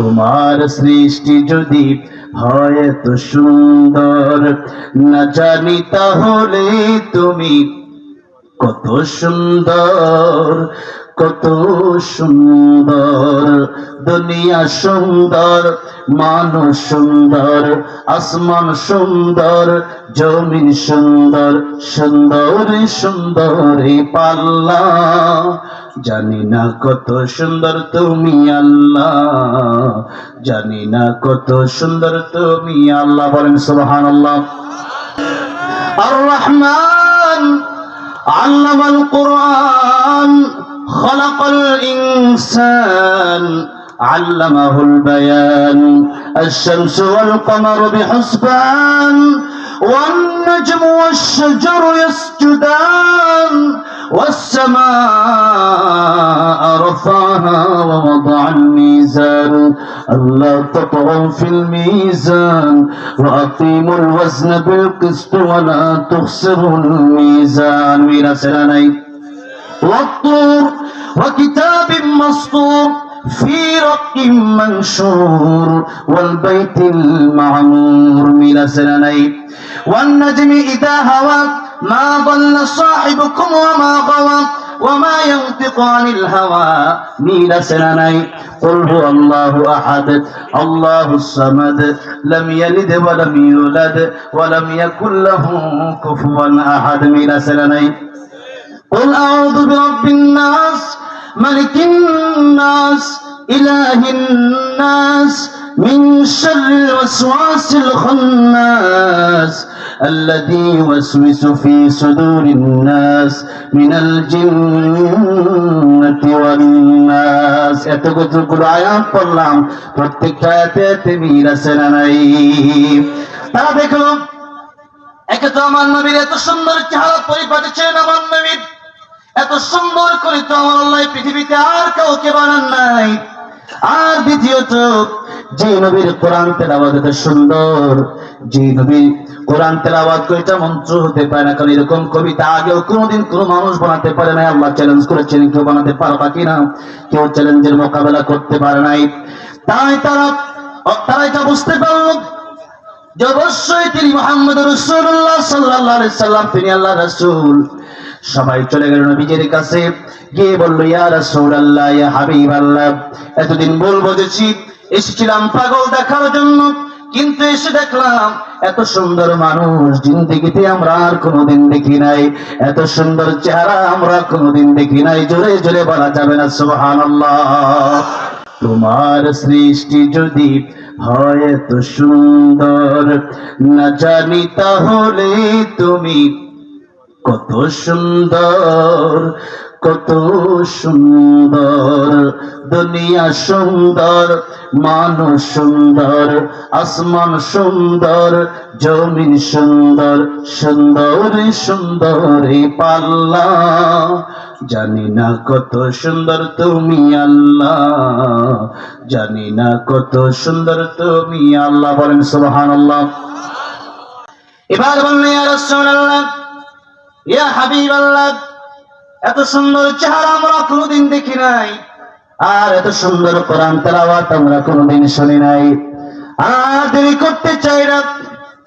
তোমার সৃষ্টি যদি হয় এত সুন্দর। না জানি তাহলে তুমি কত সুন্দর কত সুন্দর। দুনিয়া সুন্দর, মানুষ সুন্দর, আসমান সুন্দর, জমিন সুন্দর সুন্দর সুন্দর পাল্লা। জানি না কত সুন্দর তুমি আল্লাহ জানি না কত সুন্দর তুমি আল্লাহ বলেন সুবহান আল্লাহ আর রহমান علم القرآن خلق الإنسان علمه البيان الشمس والقمر بحسبان والنجم والشجر يسجدان والسماء رفعها ووضع الميزان ألا تطغوا في الميزان وأقيموا الوزن بالقسط ولا تخسروا الميزان من سلاني والطور وكتاب مسطور في رق منشور والبيت المعمور من سنني والنجم إذا هوى ما ضل صاحبكم وما غوى وما ينطق عن الهوى ميل سنني قل هو الله أحد الله الصمد لم يلد ولم يولد ولم يكن له كفوا أحد ميل سنني قل أعوذ برب الناس ملك الناس إله الناس من شر الوسواس الخناس الذي يوسوس في صدور الناس من الجنة والناس এতগুলো আয়াত পড়লাম প্রত্যেকটা আয়াতে তিমির আছে না নাই তারা দেখলো একে তো আমার নবীর এত সুন্দর চেহারা পরিপাটি ছিলেন আমার নবীর এত সুন্দর করে তো আমার আল্লাহ পৃথিবীতে আর কাউকে বানান নাই আর দ্বিতীয়ত যে নবীর কোরআন তেলাওয়াত এত সুন্দর, যে নবীর কোরআন তেলাওয়াত করে এটা মন্ত্র হতে পারে না, কারণ এরকম কবিতা আগেও কোনোদিন কোনো মানুষ বানাতে পারে নাই। আল্লাহ চ্যালেঞ্জ করেছেন, কেউ বানাতে পারবা কিনা? কেউ চ্যালেঞ্জের মোকাবেলা করতে পারে নাই। তাই তারা তারা এটা বুঝতে পারল যে অবশ্যই তিনি মোহাম্মদ রসুল্লাহ সাল্লাহ সাল্লাম, তিনি আল্লাহ রসুল। সবাই চলে গেল নবীজের কাছে, গিয়ে বলল, ইয়া রসুল আল্লাহ ইয়া হাবিব আল্লাহ এতদিন বল বুঝেছি এসেছিলাম পাগল দেখার জন্য, কিন্তু এসে দেখলাম এত সুন্দর মানুষ জিন্দিগিতে আমরা আর কোনোদিন দেখি নাই। এত সুন্দর চেহারা আমরা কোনোদিন দেখি নাই। জোরে জোরে বলা যাবে না, সুবহানাল্লাহ। তোমার সৃষ্টি যদি হয় এত সুন্দর, না জানি তাহলে তুমি কত সুন্দর। কত সুন্দর, দুনিয়া সুন্দর, মানুষ সুন্দর, আসমান সুন্দর, জমিন সুন্দর সুন্দর সুন্দর পাল্লা। জানি না কত সুন্দর তুমি আল্লাহ, জানি না কত সুন্দর তুমি আল্লাহ। বলেন সুবহানাল্লাহ। এবার বললেন ইয়া রাসূলুল্লাহ, ইয়া হাবিবাল্লাহ এত সুন্দর চেহারা আমরা কোনোদিন দেখি নাই। আর এত সুন্দর কোরআন তেলাওয়াত আমরা কোনোদিন শুনি নাই। আর দেরি করতে চাই না।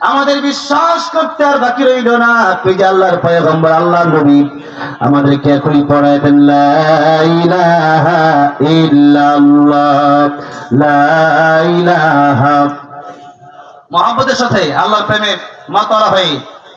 আমাদের বিশ্বাস করতে আর বাকি রইল না। আপনি আল্লাহর পয়গম্বর, আল্লাহর নবী, আমাদেরকে এখনই পড়ায় দেন, লা ইলাহা ইল্লাল্লাহ, লা ইলাহা। মহাব্বতের সাথে আল্লাহর প্রেমে মাতলা হয়ে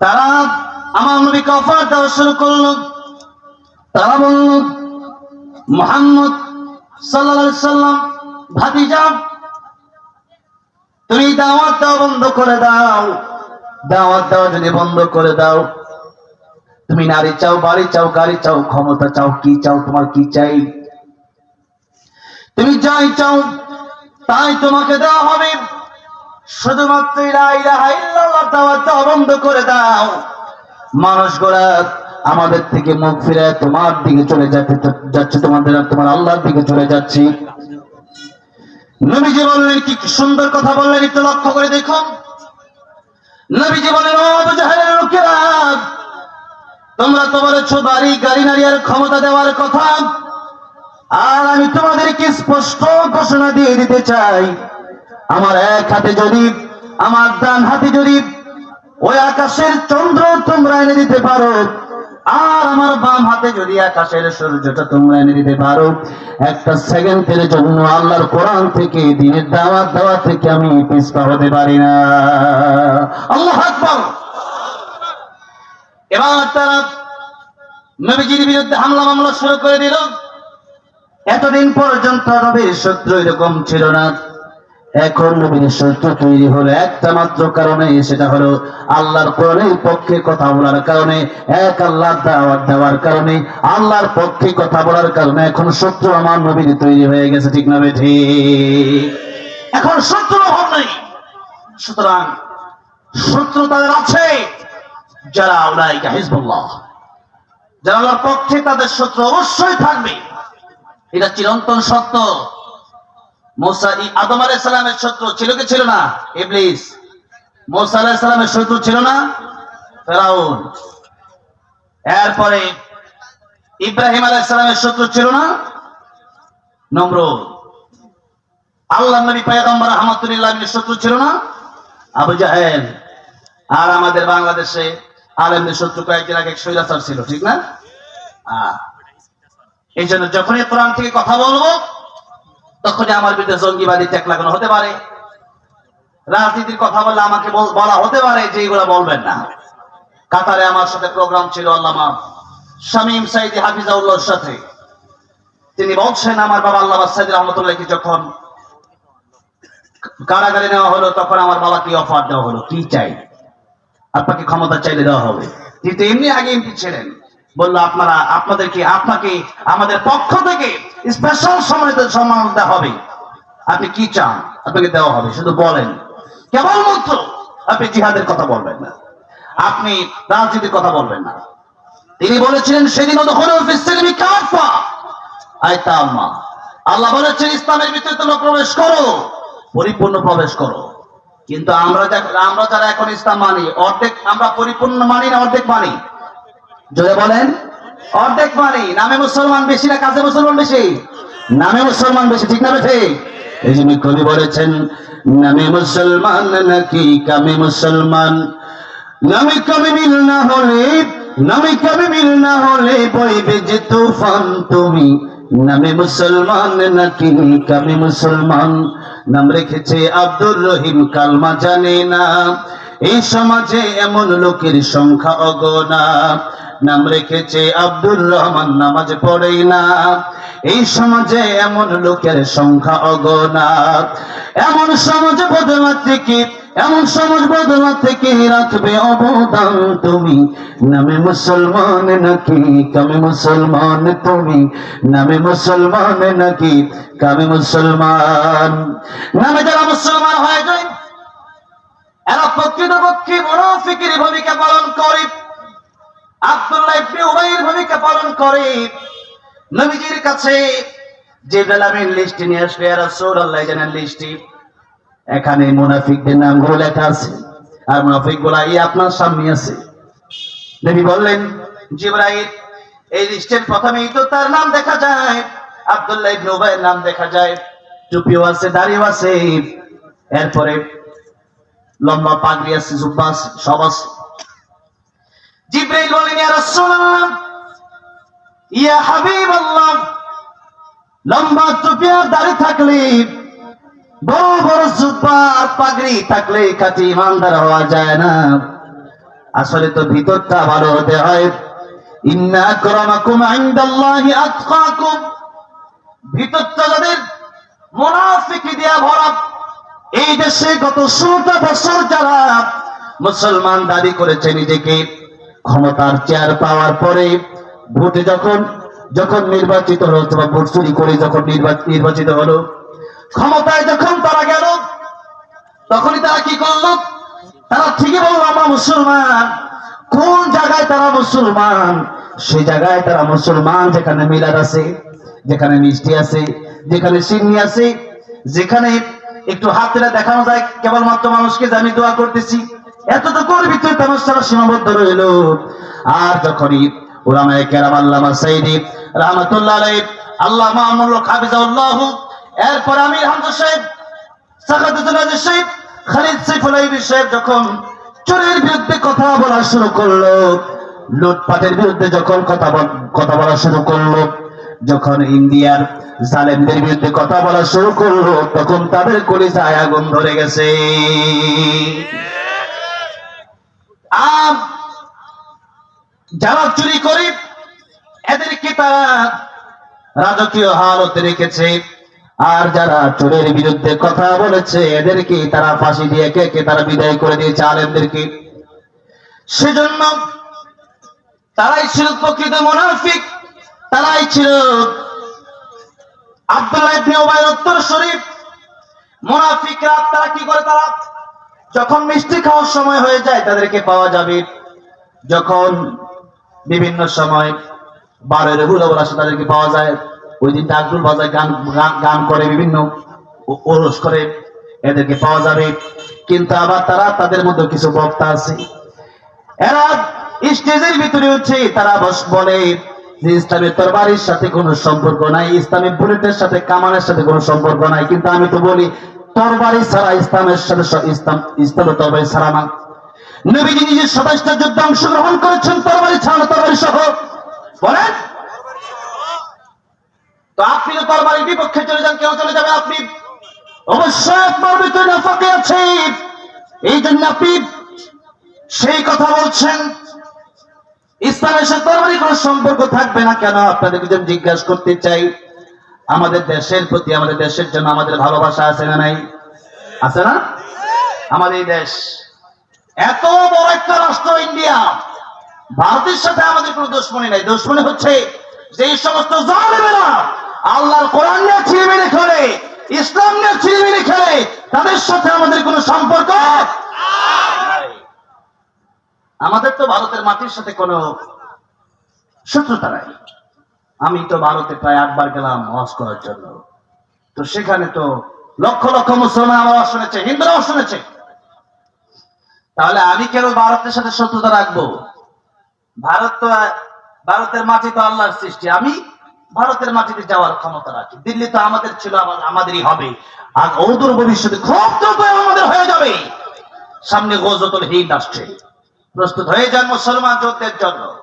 তারা আমার নবীকে অফার দেওয়া শুরু করল। তারা বলল, মোহাম্মদ সাল্লা সাল্লাম, ভাতিজা, তুমি দাওয়াত দাও বন্ধ করে দাও। দাওয়াত দাও যদি বন্ধ করে দাও। তুমি নারী চাও, বাড়ি চাও, গাড়ি চাও, ক্ষমতা চাও, কি চাও, তোমার কি চাই? তুমি যাই চাও, তাই তোমাকে দেওয়া হবে। শুধুমাত্র দাওয়াতটা বন্ধ আমাদের থেকে মুখ ফিরে তোমার দিকে চলে যাচ্ছে তোমাদের তোমার আল্লাহর দিকে চলে যাচ্ছি। নবীজি বললেন, কি সুন্দর কথা বললেন, একটু লক্ষ্য করে দেখুন নবীজি লোকেরা, তোমরা তো বলেছ বাড়ি, গাড়ি, নারী আর ক্ষমতা দেওয়ার কথা। আর আমি তোমাদেরকে স্পষ্ট ঘোষণা দিয়ে দিতে চাই। আমার এক হাতে যদি, আমার ডান হাতে যদি ওই আকাশের চন্দ্র তোমরা এনে দিতে পারো, আর আমার বাম হাতে যদি আকাশের সূর্যটা তোমরা এনে দিতে পারো, একটা সেকেন্ডের জন্য আল্লাহর কোরআন থেকে, দিনের দাওয়াত দেওয়া থেকে আমি পিছপা হতে পারি না। আল্লাহ আকবর। এবার তারা নবীজির বিরুদ্ধে হামলা মামলা শুরু করে দিল। এতদিন পর্যন্ত নবীর শত্রু এরকম ছিল না। এখন নবীর শত্রু তৈরি হলো একটা মাত্র কারণে, সেটা হলো আল্লাহর কোরআনের পক্ষে কথা বলার কারণে, এক আল্লাহর দাওয়াত দেওয়ার কারণে, আল্লাহর পক্ষে কথা বলার কারণে এখন শত্রু আমার নবীর তৈরি হয়ে গেছে, ঠিক না বেঠি এখন শত্রু অভাব নেই। সুতরাং শত্রু তাদের আছে যারা উলাইকা হিজবুল্লাহ। যারা আল্লাহর পক্ষে তাদের শত্রু অবশ্যই থাকবে। এটা চিরন্তন সত্য। আদম শত্রু ছিল না? শত্রু ছিল না? এরপরে ইব্রাহিম সালামের শত্রু ছিল না? আল্লাহ নবী শত্রু ছিল না? আবু জাহেল। আর আমাদের বাংলাদেশে আলেমদের শত্রু কয়েকদিন আগে শৈলাচার ছিল, ঠিক না? এই জন্য যখনই কোরআন থেকে কথা বলব তখনই আমার বিরুদ্ধে জঙ্গিবাদী ট্যাক লাগানো হতে পারে। রাজনীতির কথা বললে আমাকে বলা হতে পারে যে এগুলো বলবেন না। কাতারে আমার সাথে প্রোগ্রাম ছিল আল্লামা শামীম সাইদি হাফিজাউল্লাহর সাথে। তিনি বলছেন, আমার বাবা আল্লাহ সাইদি রহমতুল্লাহকে যখন কারাগারে নেওয়া হলো, তখন আমার বাবাকে অফার দেওয়া হলো। কি চাই? আপনাকে ক্ষমতা চাইলে দেওয়া হবে। তিনি তো এমনি আগে এমপি ছিলেন। বলল, আপনারা, আপনাদেরকে, আপনাকে, আমাদের পক্ষ থেকে স্পেশাল সময় সম্মান দেওয়া হবে। আপনি কি চান? আপনাকে দেওয়া হবে, শুধু বলেন। কেবলমাত্র আপনি জিহাদের কথা বলবেন না। আপনি রাজনীতির কথা বলবেন না। তিনি বলেছিলেন সেদিন আল্লাহ বলেছেন, ইসলামের ভিতরে তোমরা প্রবেশ করো, পরিপূর্ণ প্রবেশ করো। কিন্তু আমরা আমরা যারা এখন ইসলাম মানি, অর্ধেক, আমরা পরিপূর্ণ মানি না, অর্ধেক মানি? জোরে বলেন। অর্ধেক মানি নামে মুসলমান বেশি না কাজে মুসলমান বেশি? নামে মুসলমান বেশি, ঠিক না ঠিক এই জন্য কবি বলেছেন, নামে মুসলমান নাকি কামে মুসলমান? নামে কবি মিল না হলে, নামে কবি মিল না হলে বইবে যে তুফান। তুমি নামে মুসলমান নাকি কামে মুসলমান? নাম রেখেছে আব্দুর রহিম, কালমা জানে না। এই সমাজে এমন লোকের সংখ্যা অগণা। নাম রেখেছে আব্দুর রহমান, নামাজ পড়েই না। এই সমাজে এমন লোকের সংখ্যা অগণা। এমন সমাজ বদলাতে কি এমন সমাজ বদলাতে কি রাখবে অবদান তুমি। নামে মুসলমান নাকি, কামে মুসলমান তুমি। নামে মুসলমান নাকি, কামে মুসলমান। নামে যারা মুসলমান হয়ে যায় এরা প্রকৃতপক্ষে মুনাফিকের ভূমিকা পালন করে। আব্দুল্লাহ ইবনে উবাইয়ের ভূমিকা পালন করে। নবীজির কাছে যে লিস্ট নিয়ে আসলে রাসূলুল্লাহ জানেন লিস্টটি। এখানে মুনাফিকদের নামগুলো লেখা আছে। আর এই আপনার সামনে আছে। নবী বললেন, জিব্রাইল, এই লিস্টের প্রথমেই তো তার নাম দেখা যায়। আব্দুল্লাহ ইবনে উবাইয়ের নাম দেখা যায়। টুপিও আছে, দাড়িও আছে। এরপরে লম্বা পাগড়ি আছে, জুব্বা আছে, সব আছে। জিব্রাইল বলেন ইয়া রাসূলুল্লাহ, ইয়া হাবিবাল্লাহ, লম্বা টুপি দাড়ি থাকলে, বড় বড় জুব্বা পাগড়ি থাকলে খাঁটি ইমানদার হওয়া যায় না। আসলে তো ভিতরটা ভালো হতে হয়। ইন্না আকরামাকুম ইনদাল্লাহি আতকাকুম। ভিতরটা যাদের মুনাফিকি দিয়া ভরা, এই দেশে গত ষোলোটা বছর যারা মুসলমান দাবি করেছে নিজেকে ক্ষমতার চেয়ার পাওয়ার পরে ভোটে যখন যখন নির্বাচিত হলো তোমার ভোট চুরি করে যখন নির্বাচিত হলো, ক্ষমতায় যখন তারা গেল, তখনই তারা কি করল? তারা ঠিকই বলল, আমরা মুসলমান। কোন জায়গায় তারা মুসলমান? সেই জায়গায় তারা মুসলমান, যেখানে মিলাদ আছে, যেখানে মিষ্টি আছে, যেখানে সিন্নি আছে, যেখানে একটু হাত দেখানো যায়, কেবলমাত্র মানুষকে আমি দোয়া করতেছি। এত তো তামার সীমাবদ্ধ রইল। আর ওলামায়ে কেরাম আল্লামা সাইদি রহমতুল্লাহ আল্লাহ মামুল এরপর আমির সাহেব সাহেব, খালিদ সাহেব যখন চোরের বিরুদ্ধে কথা বলা শুরু করল, লুটপাটের বিরুদ্ধে যখন কথা কথা বলা শুরু করল, যখন ইন্ডিয়ার জালেমদের বিরুদ্ধে কথা বলা শুরু করল, তখন তাদের কলিজায় আগুন ধরে গেছে আর যারা চুরি করে, এদেরকে তারা রাজকীয় হালতে রেখেছে। আর যারা চোরের বিরুদ্ধে কথা বলেছে, এদেরকে তারা ফাঁসি দিয়ে কে কে তারা বিদায় করে দিয়েছে আলেমদেরকে। সেজন্য তারাই ছিল প্রকৃত মুনাফিক, তারাই ছিল আব্দুল্লাহ ইবনে উবাই উত্তর শরীফ। মুনাফিকরা তারা কি করে তারা? যখন মিষ্টি খাওয়ার সময় হয়ে যায়, তাদেরকে পাওয়া যাবে। যখন বিভিন্ন সময় বারের হুলবর আসে তাদেরকে পাওয়া যায়। ওই দিন ডাকডুল বাজায় গান, গান- করে, বিভিন্ন ওরস করে এদেরকে পাওয়া যাবে। কিন্তু আবার তারা তাদের মধ্যে কিছু বক্তা আছে। এরা স্টেজের ভিতরে উঠছে তারা বস, বলে যে ইসলামের তরবারির সাথে কোনো সম্পর্ক নাই, ইসলামের বুলেটের সাথে কামানের সাথে কোনো সম্পর্ক নাই। কিন্তু আমি তো বলি, তরবারি ছাড়া ইসলামের সাথে ইসলাম, ইসলামের তরবারি ছাড়া না। নবীজি নিজে সাতাশটা যুদ্ধে অংশগ্রহণ করেছেন, তরবারি ছাড়া তরবারি সহ, বলেন? তো আপনি তো তরবারির বিপক্ষে চলে যান, কেউ চলে যাবে আপনি? অবশ্যই আপনার ভিতরে নাফাকে আছে। এই জন্য আপনি সেই কথা বলছেন। ইসলামের সাথে তরবারি কোনো সম্পর্ক থাকবে না কেন? আপনাদের যদি জিজ্ঞাসা করতে চাই, আমাদের দেশের প্রতি, আমাদের দেশের জন্য আমাদের ভালোবাসা আছে না নাই? আছে না? আমাদের দেশ এত বড় একটা রাষ্ট্র ইন্ডিয়া, ভারতের সাথে আমাদের কোনো দুশ্মনী নাই। দুশ্মনী হচ্ছে যে সমস্ত জালেমেরা আল্লাহর কোরআন নিয়ে খেলে, ইসলাম নিয়ে ছিড়িমিড়ি খেলে, তাদের সাথে আমাদের কোনো সম্পর্ক আমাদের তো ভারতের মাটির সাথে কোনো শত্রুতা নাই। আমি তো ভারতে প্রায় আটবার গেলাম হজ করার জন্য। তো সেখানে তো লক্ষ লক্ষ মুসলমান আমার শুনেছে, হিন্দুরাও শুনেছে। তাহলে আমি কেন ভারতের সাথে শত্রুতা রাখব? ভারত তো, ভারতের মাটি তো আল্লাহর সৃষ্টি। আমি ভারতের মাটিতে যাওয়ার ক্ষমতা রাখি। দিল্লি তো আমাদের ছিল আমাদেরই হবে। আর অদূর ভবিষ্যতে খুব দ্রুত আমাদের হয়ে যাবে। সামনে গজতুল হিন্দ আসছে। প্রস্তুত হয়ে যান মুসলমান যুদ্ধের জন্য।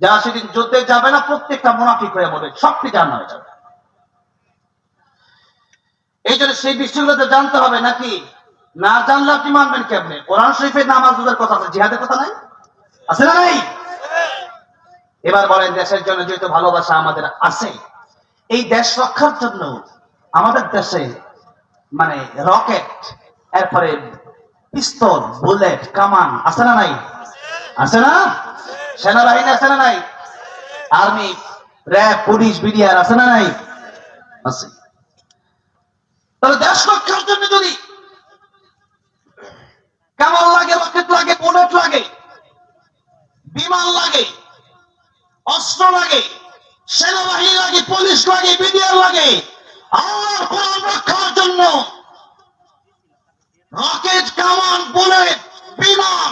যারা সেদিন যুদ্ধে যাবে না, প্রত্যেকটা মুনাফিক হয়ে মরবে। সবটি জানা হয়ে যাবে? এই জন্য সেই বিষয়গুলো তো জানতে হবে নাকি? না জানলে আপনি মানবেন কেমনে? কোরআন শরীফের নামাজ রোজার কথা আছে, জিহাদের কথা নাই? আছে না নাই? এবার বলেন, দেশের জন্য যেহেতু ভালোবাসা আমাদের আছে, এই দেশ রক্ষার জন্য আমাদের দেশে মানে রকেট, এরপরে পিস্তল, বুলেট, কামান, আছে না নাই? আছে না? সেনাবাহিনী আছে না নাই? আর্মি, র্যাব, পুলিশ, বিডিআর আছে না নাই? আছে। তাহলে দেশ রক্ষার জন্য যদি কামান লাগে, রকেট লাগে, বুলেট লাগে, বিমান লাগে, অস্ত্র লাগে, সেনাবাহিনী লাগে, পুলিশ লাগে, বিডিআর লাগে। রক্ষার জন্য রকেট, কামান, বুলেট, বিমান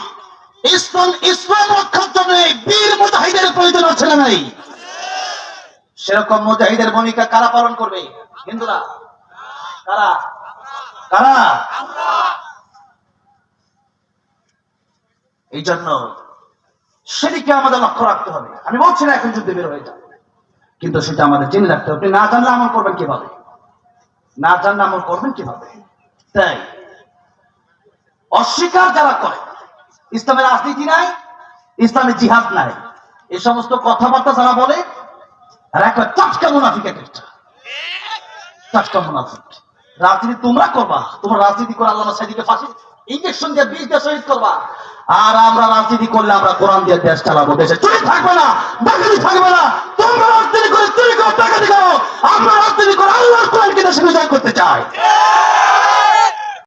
ইসলাম ইসলাম রক্ষার জন্য বীর মুজাহিদের প্রয়োজন আছে না নাই? সেরকম মুজাহিদের ভূমিকা কারা পালন করবে? হিন্দুরা? কারা? কারা? এই জন্য সেদিকে আমাদের লক্ষ্য রাখতে হবে। আমি বলছি না এখন যুদ্ধে বের হয়ে যাবে কিন্তু সেটা আমাদের জেনে রাখতে হবে। না জানলে আমল করবেন কীভাবে? না জানলে আমল করবেন কীভাবে? তাই অস্বীকার যারা করে, ইসলামের রাজনীতি নাই, ইসলামের জিহাদ নাই, এই সমস্ত কথাবার্তা যারা বলে আর একটা টাটকা মুনাফিক এক একটা টাটকা মুনাফিক। রাজনীতি তোমরা করবা। তোমরা রাজনীতি করে আল্লাহ সাইদিকে ফাঁসি ইঞ্জেকশন দিয়ে বিষ দিয়ে শহীদ করবা। আর আমরা রাজনীতি করলে আমরা কোরআন দিয়ে দেশ চালাবো, দেশে চুরি থাকবে না ডাকাতি থাকবে না। তোমরা রাজনীতি করে চুরি করো ডাকাতি করো আমরা রাজনীতি করে আল্লাহর কোরআনকে দেশে বিজয় করতে চাই।